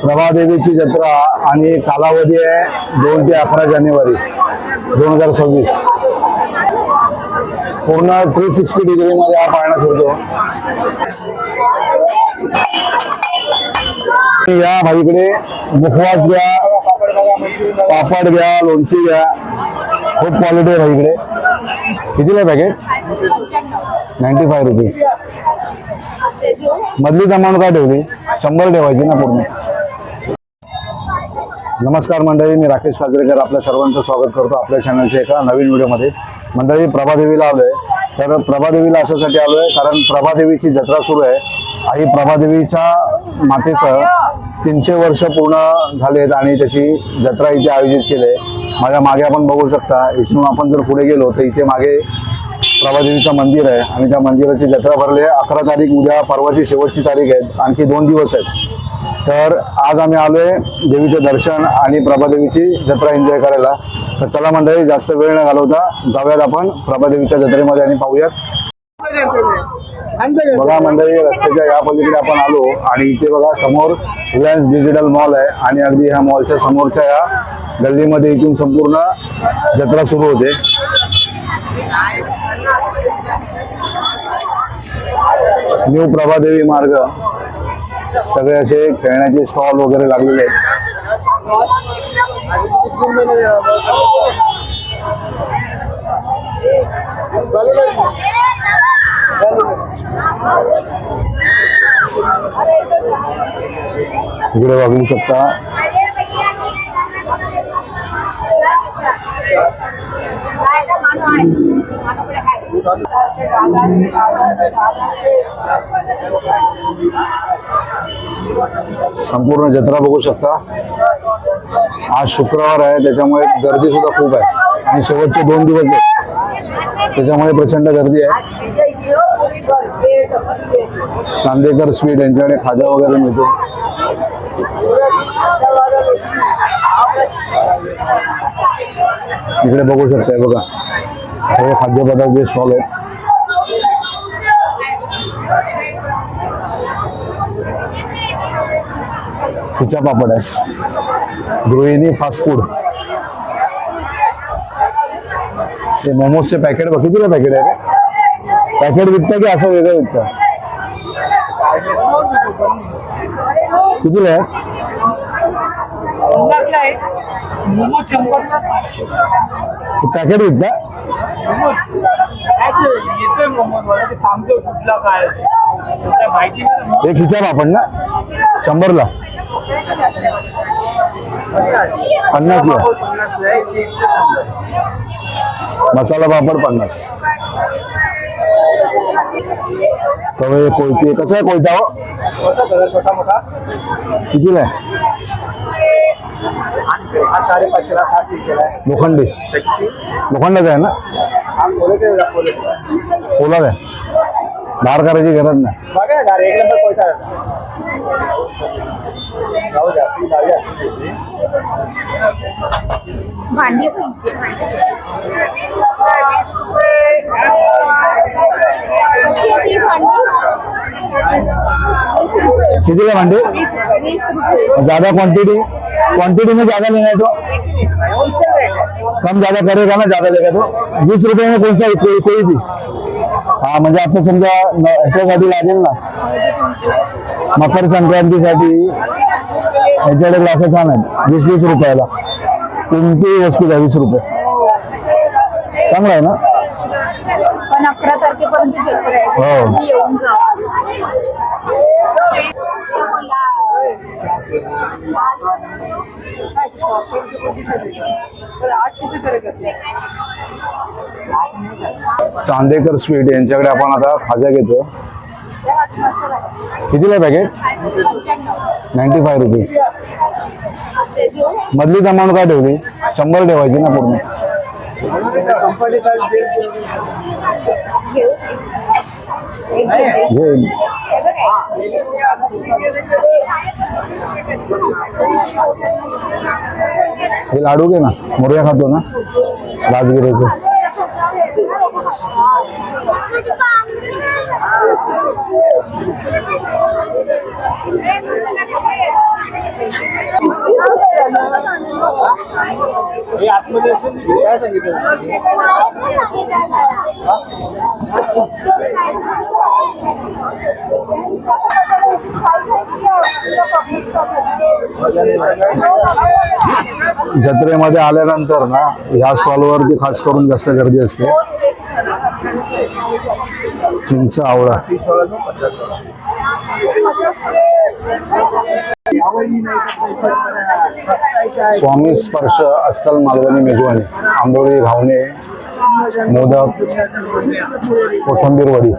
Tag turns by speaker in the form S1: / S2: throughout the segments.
S1: प्रभादेवीची जत्रा आणि कालावधी आहे दोन ते अकरा जानेवारी दोन हजार सव्वीस. पूर्ण थ्री सिक्स्टी डिग्रीमध्ये हा पाळणा फिरतो. या भाईकडे मुखवास घ्या पापड घ्या लोणची घ्या. खूप क्वालिटी आहे भाईकडे. कितीला पॅकेट नाईन्टी फाय रुपीज मधली जमावून काय ठेवली? शंभर ठेवायची ना पूर्ण. नमस्कार मंडळी मी राकेश काजरेकर. आपल्या सर्वांचं स्वागत करतो आपल्या चॅनलच्या एका नवीन व्हिडिओमध्ये. मंडळी प्रभादेवीला आलोय. तर प्रभादेवीला अशासाठी आलोय कारण प्रभादेवीची जत्रा सुरू आहे. आई प्रभादेवीच्या मातेचं तीनशे वर्ष पूर्ण झालेत आणि त्याची जत्रा इथे आयोजित केली आहे. माझ्या मागे आपण बघू शकता इथून आपण जर पुढे गेलो तर इथे मागे प्रभादेवीचं मंदिर आहे. आणि त्या मंदिराची जत्रा भरली आहे. अकरा तारीख उद्या परवाची शेवटची तारीख आहे. आणखी दोन दिवस आहेत. तर आज आम्ही आलोय देवीचे दर्शन आणि प्रभादेवीची जत्रा एन्जॉय करायला. तर चला मंडळी जास्त वेळ न घालवता जाऊयात आपण प्रभादेवीच्या जत्रेमध्ये आणि पाहूयात. बघा मंडळी रस्त्याच्या या पलीकडे आपण आलो आणि इथे बघा समोर रिलायन्स डिजिटल मॉल आहे. आणि अगदी ह्या मॉलच्या समोरच्या या गल्लीमध्ये इथून संपूर्ण जत्रा सुरू होते. न्यू प्रभादेवी मार्ग. सगळे असे खेळण्याचे स्टॉल वगैरे लागलेले आहेत. इकडे बघू शकता. संपूर्ण जत्रा बघू शकता. आज शुक्रवार आहे त्याच्यामुळे गर्दी सुद्धा खूप आहे. आणि शेवटचे दोन दिवस आहेत. त्याच्यामुळे प्रचंड गर्दी आहे. चांदेकर स्वीट यांच्याकडे खाजा वगैरे मिळतो. इकडे बघू शकताय बघा. सगळे खाद्यपदार्थाचे स्टॉल आहेत खिचा पापड आहे गृहिणी फास्ट फूड ते मोमोजचे पॅकेट बघ कितीला पॅकेट आहे रे पॅकेट विकता की असं वेगळं विकतं कितीला आहे
S2: मोमो शंभरला
S1: पॅकेट विकता
S2: येतोय मोमो मला ते सांगतो कुठला काय? काय माहिती नाही
S1: हे खिचा पापड ना? शंभरला.
S2: शंभर.
S1: मसाला पापड पन्नास. कवळे कोयते कसं आहे कोयता हो? कितीला आहे?
S2: हा साडेपाचशेला साठ तीनशेला आहे.
S1: लोखंडी.
S2: शक्ती.
S1: लोखंडाचा आहे ना?
S2: हा
S1: आहे धार करायची गरज नाही.
S2: बघा ना जरा एक नंबर कोयता आहे. जाऊ द्या आपली गावी असते तिथे.
S3: भांडी
S1: कितीला भांडे? ज्यादा क्वांटिटी क्वांटिटी में ज़्यादा लेना है तो? कम ज़्यादा करेगा ना ज़्यादा लेगा तो? वीस रुपये में कौन सा कोई कोई भी? हा म्हणजे आता समजा ह्याच्यासाठी लागेल ना मकर संक्रांतीसाठी ह्याच्याकडे ग्लास छान आहेत वीस वीस रुपयाला कोणतीही वस्तू द्या वीस रुपये चांगला आहे ना?
S3: पण अकरा तारखेपर्यंत
S1: हो. चांदेकर स्वीट यांच्याकडे आपण आता खाजा घेतो कितीला पॅकेट नाईन्टी फाय रुपीज मधलीच अमाऊंट काय ठेवली? शंभर ठेवायची ना पूर्ण. हे लाडू घे ना. मुर्या खातो ना. राजगिरीचे
S2: आतमध्ये असेल काय सांगितलं?
S1: जत्रेमध्ये आल्यानंतर ना ह्या स्टॉलवरती खास करून जास्त गर्दी असते. चिंच आवळा. स्वामी स्पर्श अस्सल मालवणी मेजवानी आंबोळी घावणे मोदक कोथंबीर वडी.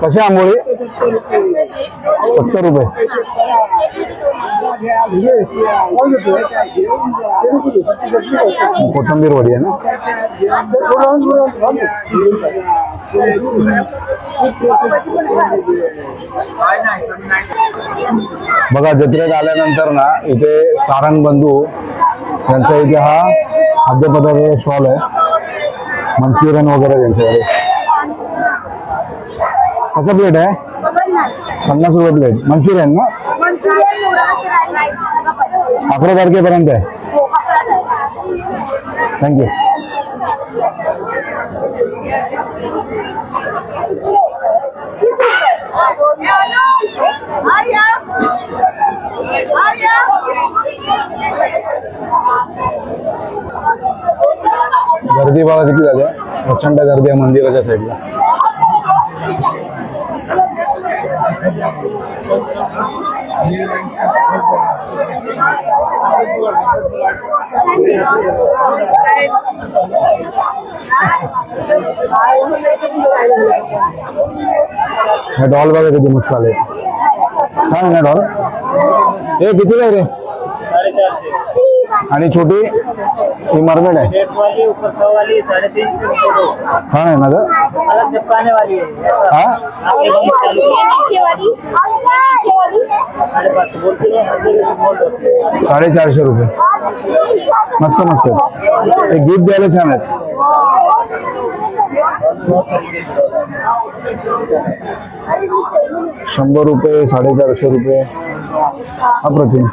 S2: कठीण
S1: आंबोळी सत्तर रुपये. कोथंबीर वडी आहे ना? बघा जत्रेत आल्यानंतर ना इथे सारंग बंधू यांचा इथे हा खाद्यपदार्थाचा स्टॉल आहे. मंचुरियन वगैरे त्यांच्याकडे. कसं प्लेट आहे? पन्नास रुपये प्लेट मंचुरियन ना? अकरा तारखेपर्यंत आहे. थँक्यू गर्दी बघा किती झाली? प्रचंड गर्दी आहे मंदिराच्या साईडला हे डॉल बघा किती मस्त आले. छान आहे ना डॉल हे किती आहे रे? आणि छोटी? ही मरमेड आहे. छान आहे ना
S2: चिपकाने वाली है।
S1: हा?
S2: आपके बंद चालू साढ़े पाँच सौ बोलती है हर जगह से बोल दो
S1: साडेचारशे रुपये। मस्त मस्त। आहेत. हे गिफ्ट द्यायला छान आहेत। शंभर रुपये साडेचारशे रुपये। अप्रतिम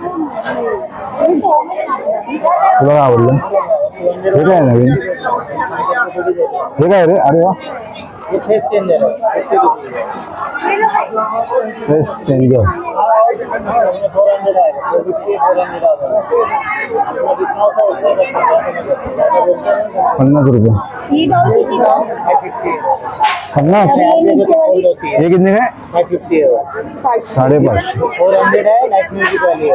S1: तुला काय आवडलं? हे काय आहे नवीन? हे काय रे? अरे वा.
S2: ये face changer
S1: face changer
S2: four hundred आएगा
S1: पन्नास रुपये. पन्नास? हे कितने काय
S2: फिफ्टी
S1: साडेपाचशे.
S2: फोर हंड्रेड वाली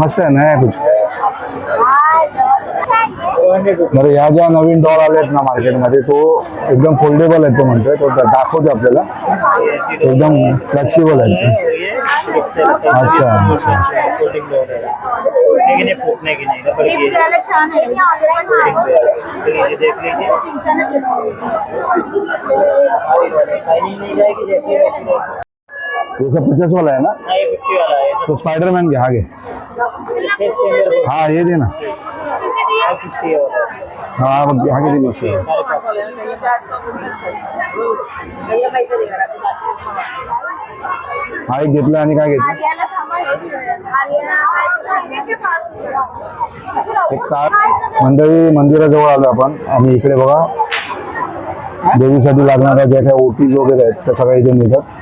S1: मस्त आहे ना कुछ. बरं या ज्या नवीन डॉल आल्या ना मार्केटमध्ये तो एकदम फोल्डेबल आहे तो म्हणतोय तो दाखवते आपल्याला एकदम फ्लेक्सिबल आहे अच्छा, अच्छा.
S2: की है। जैसा
S1: पचास वाला आहे ना?
S2: हाँ ये फिफ्टी वाला है
S1: तो स्पाइडरमॅन घे हा घे
S2: फेस चेंजर बोल
S1: हा हे दे ना
S2: फाइव फिफ्टी है वाला।
S1: हा बघ हा किती मस्त आहे.
S2: साढ़े पाँच
S1: हा एक घेतला आणि काय घेतलं एक का मंडळी मंदिराजवळ आलो आपण आणि इकडे बघा देवीसाठी लागणाऱ्या ज्या काही ओटीज वगैरे आहेत त्या सगळ्या इथे मिळतात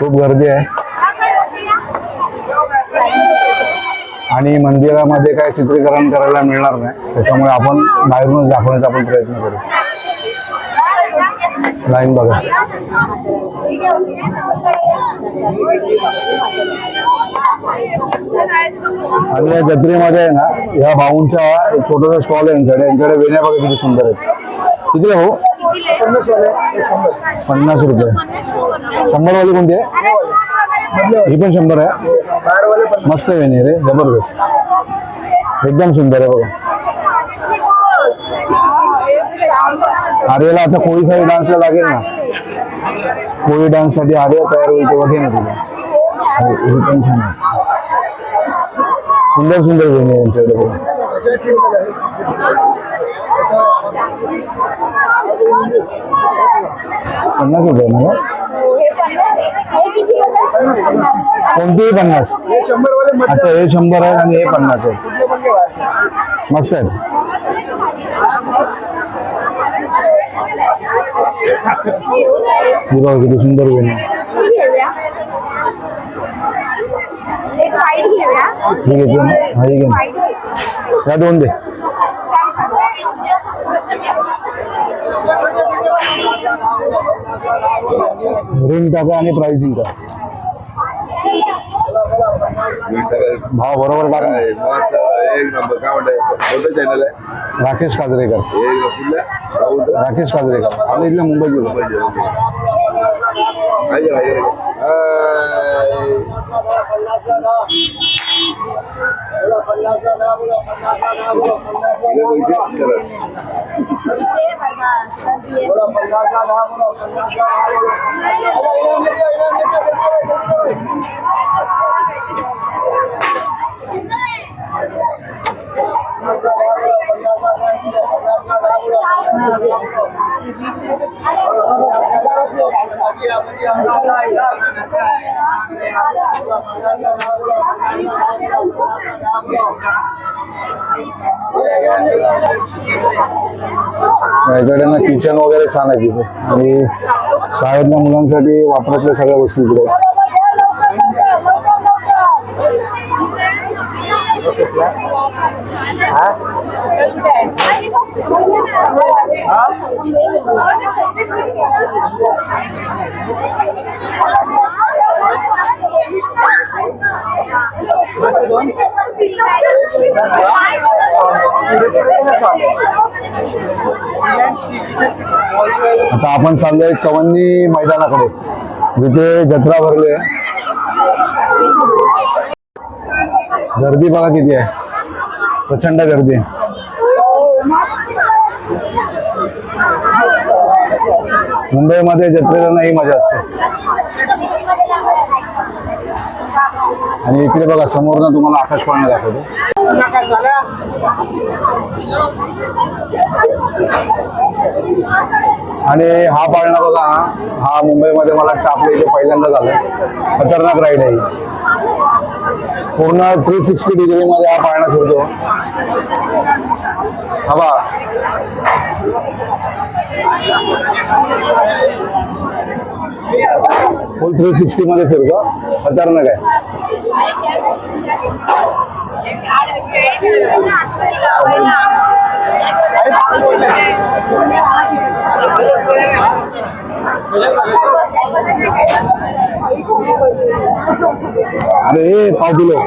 S1: खूप गर्दी आहे. आणि मंदिरामध्ये काय चित्रीकरण करायला मिळणार नाही. त्याच्यामुळे आपण बाहेरूनच दाखवण्याचा आपण प्रयत्न करू. लाईन बघा. आणि या जत्रेमध्ये आहे ना या भाऊंचा छोटासा स्टॉल आहे यांच्याकडे. यांच्याकडे वेण्या बघा किती सुंदर आहेत. किती आहे हो? पन्नास रुपये. शंभर वाले कोणते आहे? ही पण शंभर आहे. मस्त आहे वेणी रे जबरदस्त. एकदम सुंदर आहे बघा. आर्याला आता कोळीसाठी डान्सला लागेल ना. कोळी डान्ससाठी आर्या तयार होईल तेव्हा घे ना तुला हे हो, हे पण छान आहे. सुंदर सुंदर वेणी आहे यांच्याकडे बघा. पन्नास रुपये ना कोणतीही पन्नास. अच्छा हे शंभर आहे आणि हे पन्नास आहे. मस्त आहे. हे बघा किती सुंदर वेणी ही घेते ना. हा ही घे. ना. या दोन दे. रिंग टाका आणि प्राइसिंग का भाव बरोबर टाका.
S4: एक नंबर. काय म्हणताय? कोणतं चॅनल आहे?
S1: राकेश काजरेकर.
S4: एक कुठल्या? राहुल.
S1: राकेश काजरेकर. आपल्या इथल्या मुंबईत
S4: हाय हाय
S1: याच्याकडे ना किचन वगैरे छान आहे तिथे. आणि शाळेतल्या मुलांसाठी वापरातल्या सगळ्या वस्तू इकडे आता आपण चाललोय चवन्नी मैदानाकडे. जिथे जत्रा भरली आहे. गर्दी बघा किती आहे. प्रचंड गर्दी. मुंबईमध्ये जत्रेला नाही मजा असते. आणि इकडे बघा समोर ना तुम्हाला आकाश पाळणं दाखवतो. आणि हा पाळणा बघा हा. मुंबईमध्ये मला वाटतं आपल्या इथे पहिल्यांदा झालं खतरनाक राईड आहे पूर्ण थ्री सिक्स्टी डिग्री मध्ये हा पाळणा फिरतो हवा फुल थ्री सिक्स्टी मध्ये फिरतो. खतरनाक आहे. अरे हे पाव किलो.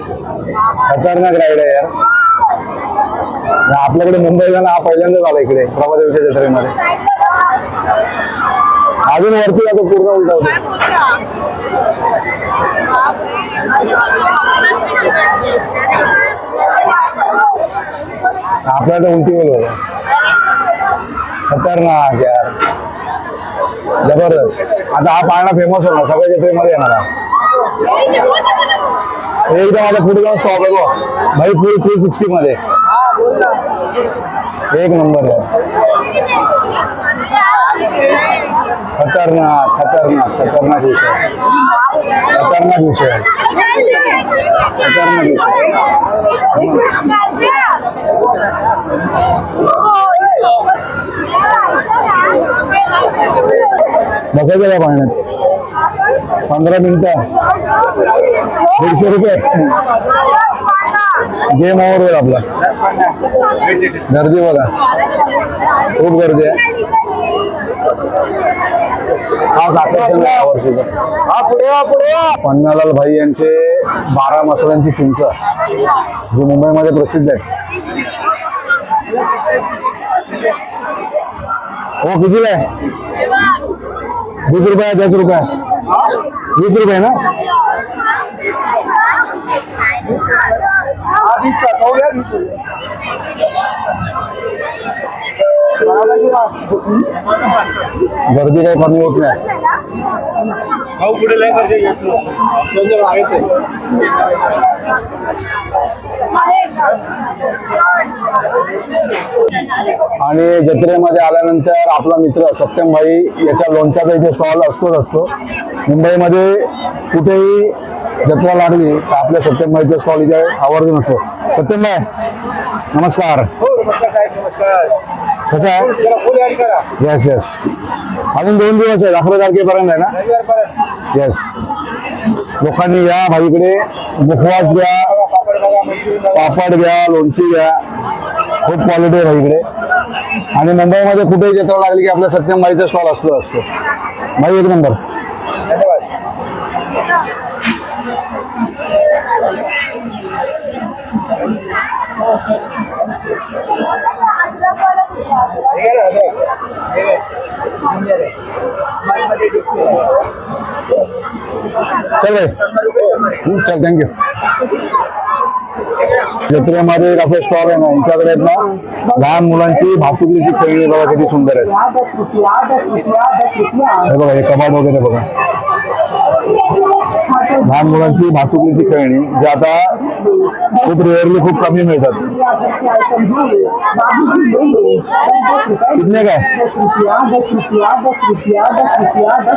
S1: खतरनाक राईड आहे यार. आपल्याकडे मुंबईला ना हा पहिल्यांदाच आला इकडे. प्रभादेवीच्या जत्रेमध्ये अजून वरती जातो पूर्ण उलटा होतो आपल्याला उलटी बोल खतरनाक यार. जबरदस्त. आता हा पाळणा फेमस होणार. सगळ्या जत्रेमध्ये येणार एकदा माझ्या पुढे जाऊन स्टॉप आहे. भाई फुल थ्री सिक्स्टी मध्ये. एक नंबर आहे खतरनाक खतरनाक खतरनाक विषय. खतरनाक विषय. खतरनाक विषय. बसायचं का पाण्यात. पंधरा मिनिटं. दीडशे रुपये. गेम ओव्हर होईल आपला. गर्दी बघा. खूप गर्दी आहे. पन्नालाल भाई यांचे बारा मसाल्यांची चिंच. जी मुंबईमध्ये प्रसिद्ध आहे हो किती आहे? वीस रुपये दस रुपये. वीस रुपये ना? गर्दी काही कमी होत नाही.
S2: भाऊ पुढे लय गर्दी
S1: आणि जत्रेमध्ये आल्यानंतर आपला मित्र सत्यम भाई याच्या लोणच्याचा इथे स्टॉल असतोच असतो. मुंबईमध्ये कुठेही जत्रा लागली तर आपल्या सत्यम भाईचा स्टॉल इथे आवर्जून असतो. सत्यम भाई नमस्कार.
S2: हो नमस्कार साहेब नमस्कार.
S1: कसं आहे? येस येस अजून दोन दिवस आहेत अकरा तारखेपर्यंत आहे ना? येस लोकांनी या भाईकडे मुखवास घ्या
S2: पापड
S1: घ्या लोणची घ्या खूप क्वालिटी आहे भाईकडे. आणि मुंबईमध्ये कुठेही जत्रा लागली की आपल्या सत्यम भाईचा स्टॉल असतो असतो. भाई एक नंबर
S2: धन्यवाद.
S1: चल. भाई चल थँक्यू जत्रेमध्ये एक असं स्टॉल आहे ना यांच्याकडे आहेत ना. लहान मुलांची भातुकलीची खेळणी बघा किती सुंदर आहेत. बघा हे कबाब वगैरे बघा. लहान मुलांची भातुकलीची खेळणी जे आता खूब रेयरली खूब कमी मिलता कितने का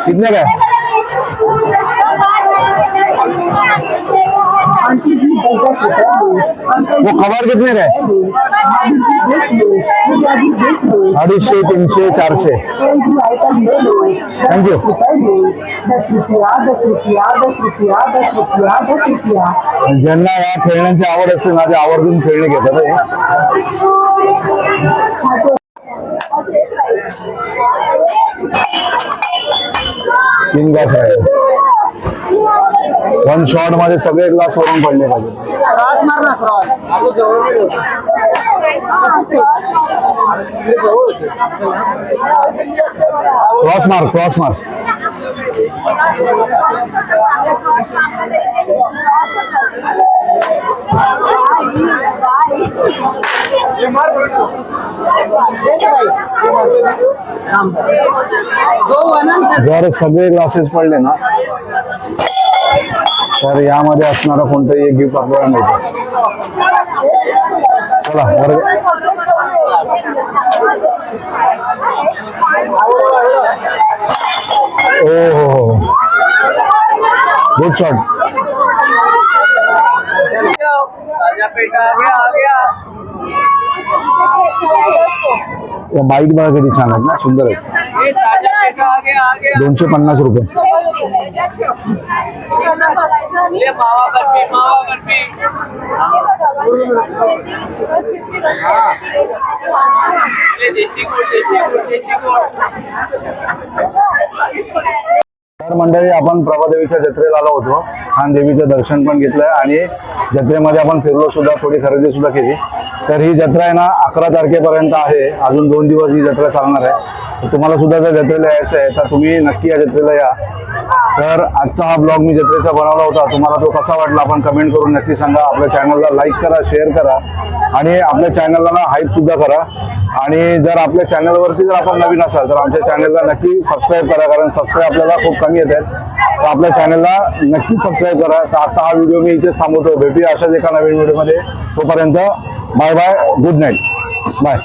S1: कितने का वो खबर कितने का है? अडीचशे तीनशे चारशे
S3: थँक्यू जन्ना
S1: यहाँ खेलने खेळण्यांची आवड असते ना ते आवर्जून खेळणी घेतात तीन ग्लास आहे वन शॉटमध्ये सगळे ग्लास वरून पडले पाहिजे.
S2: क्रॉस मार्क क्रॉस मार्क
S1: जर सगळे ग्लासेस पडले ना तर यामध्ये असणारा कोणतंही एक गिफ्ट आपल्याला मिळतो. चला हो हो हो. गुड शॉट या बाईक बघा किती छान आहेत ना सुंदर आहेत. दोनशे पन्नास रुपये.
S2: देशी गुड़ देशी गुड़ देशी गुड़.
S1: तर मंडळी आपण प्रभादेवीच्या जत्रेला आलो होतो. छान देवीचं दर्शन पण घेतलं आणि जत्रेमध्ये आपण फिरलो सुद्धा थोडी खरेदी सुद्धा केली. तर ही जत्रा आहे ना अकरा तारखेपर्यंत आहे. अजून दोन दिवस ही जत्रा चालणार आहे. तर तुम्हाला सुद्धा जर जत्रेला यायचं आहे तर तुम्ही नक्की या जत्रेला या. तर आजचा हा ब्लॉग मी जत्रेचा बनवला होता. तुम्हाला तो कसा वाटला आपण कमेंट करून नक्की सांगा. आपल्या चॅनलला लाईक करा शेअर करा. आणि आपल्या चॅनलला ना हाईप सुद्धा करा. आणि जर आपल्या चॅनलवरती जर आपण नवीन असाल तर आमच्या चॅनलला नक्की सबस्क्राईब करा कारण सबस्क्राईब आपल्याला खूप कमी येत आहेत. तर आपल्या चॅनलला नक्की सबस्क्राईब करा. तर आता हा व्हिडिओ मी इथेच थांबवतो. भेटूया अशाच एका नवीन व्हिडिओमध्ये तोपर्यंत bye bye good night bye